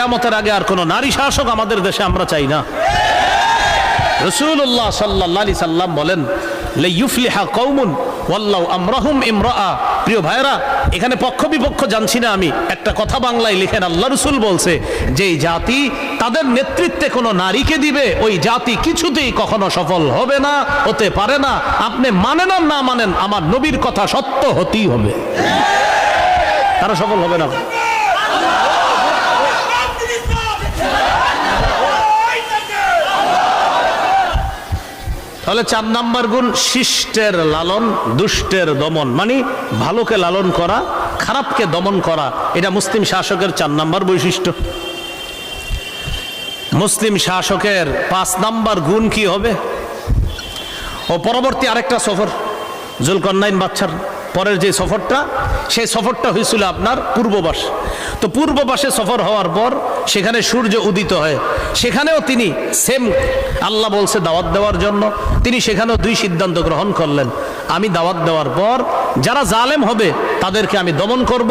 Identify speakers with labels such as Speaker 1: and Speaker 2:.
Speaker 1: কেয়ামতের আগে আর কোনো নারী শাসক আমাদের দেশে আমরা চাই না। রসুল্লাহ সাল্লাহ আলি সাল্লাম বলেন প্রিয় ভাইরা এখানে পক্ষ বিপক্ষ জানছি না আমি। একটা কথা বাংলায় লিখেন, আল্লাহ রসুল বলছে জাতি তাদের নেতৃত্বে কোনো নারীকে দিবে, ওই জাতি কিছুতেই কখনো সফল হবে না, হতে পারে না। আপনি মানেন না মানেন, আমার নবীর কথা সত্য হতেই হবে। তারা সফল হবে না। তাহলে চার নাম্বার গুণ শিষ্টের লালন, দুষ্টের দমন। মানে ভালোকে লালন করা, খারাপকে দমন করা, এটা মুসলিম শাসকের চার নাম্বার বৈশিষ্ট্য। মুসলিম শাসকের পাঁচ নাম্বার গুণ কি হবে? ও পরবর্তী আরেকটা সফর জুলকন্নাইন বাচ্চার পরের যে সফরটা, সেই সফরটা হয়েছিল আপনার পূর্ববাস। তো পূর্ববাসে সফর হওয়ার পর সেখানে সূর্য উদিত হয়। সেখানেও তিনি সেম আল্লাহ বলছে দাওয়াত দেওয়ার জন্য। তিনি সেখানেও দুই সিদ্ধান্ত গ্রহণ করলেন। আমি দাওয়াত দেওয়ার পর যারা জালেম হবে তাদেরকে আমি দমন করব।